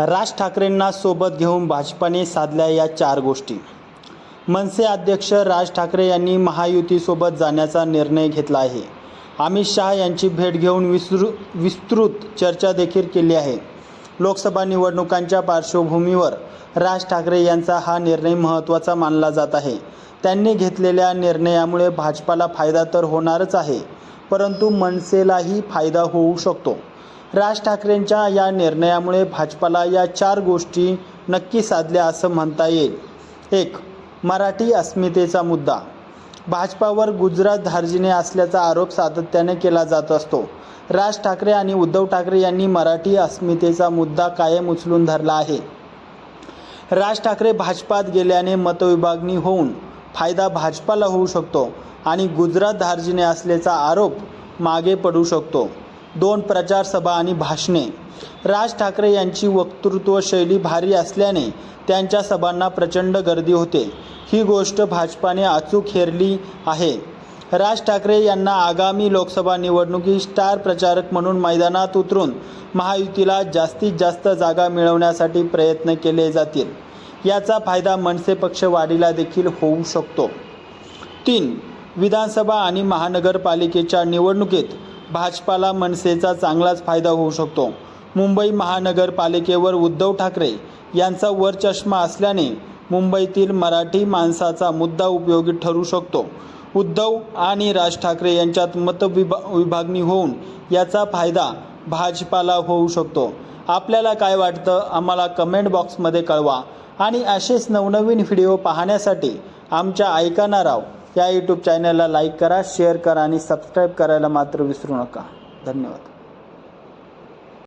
राज ठाकरेंना सोबत घेऊन भाजपाने साधल्या या चार गोष्टी. मनसे अध्यक्ष राज ठाकरे यांनी महायुतीसोबत जाण्याचा निर्णय घेतला आहे. अमित शहा यांची भेट घेऊन विस्तृ विस्तृत चर्चा देखील केली आहे. लोकसभा निवडणुकांच्या पार्श्वभूमीवर राज ठाकरे यांचा हा निर्णय महत्त्वाचा मानला जात आहे. त्यांनी घेतलेल्या निर्णयामुळे भाजपाला फायदा तर होणारच आहे परंतु मनसेलाही फायदा होऊ शकतो. राज ठाकरेंच्या या निर्णयामुळे भाजपाला या चार गोष्टी नक्की साधल्या असं म्हणता येईल. एक मराठी अस्मितेचा मुद्दा. भाजपावर गुजरात धार्जिने असल्याचा आरोप सातत्याने केला जात असतो. राज ठाकरे आणि उद्धव ठाकरे यांनी मराठी अस्मितेचा मुद्दा कायम उचलून धरला आहे. राज ठाकरे भाजपात गेल्याने मतविभागणी होऊन फायदा भाजपाला होऊ शकतो आणि गुजरात धार्जिने असल्याचा आरोप मागे पडू शकतो. दोन प्रचार सभा आणि भाषणे. राज ठाकरे यांची वक्तृत्व शैली भारी असल्याने त्यांच्या सभांना प्रचंड गर्दी होते. ही गोष्ट भाजपाने अचूक हेरली आहे. राज ठाकरे यांना आगामी लोकसभा निवडणुकीत स्टार प्रचारक म्हणून मैदानात उतरून महायुतीला जास्तीत जास्त जागा मिळवण्यासाठी प्रयत्न केले जातील. याचा फायदा मनसे पक्ष वाढीला देखील होऊ शकतो. तीन विधानसभा आणि महानगरपालिकेच्या निवडणुकीत भाजपाला मनसेचा चांगलाच फायदा होऊ शकतो. मुंबई महानगरपालिकेवर उद्धव ठाकरे यांचा वरचष्मा असल्याने मुंबईतील मराठी माणसाचा मुद्दा उपयोगी ठरू शकतो. उद्धव आणि राज ठाकरे यांच्यात मतविभा विभागणी होऊन याचा फायदा भाजपाला होऊ शकतो. आपल्याला काय वाटतं आम्हाला कमेंट बॉक्समध्ये कळवा. आणि असेच नवनवीन व्हिडिओ पाहण्यासाठी आमच्या ऐकाना राव या यूट्यूब चॅनलला लाईक करा शेअर करा आणि सबस्क्राईब करायला मात्र विसरू नका. धन्यवाद.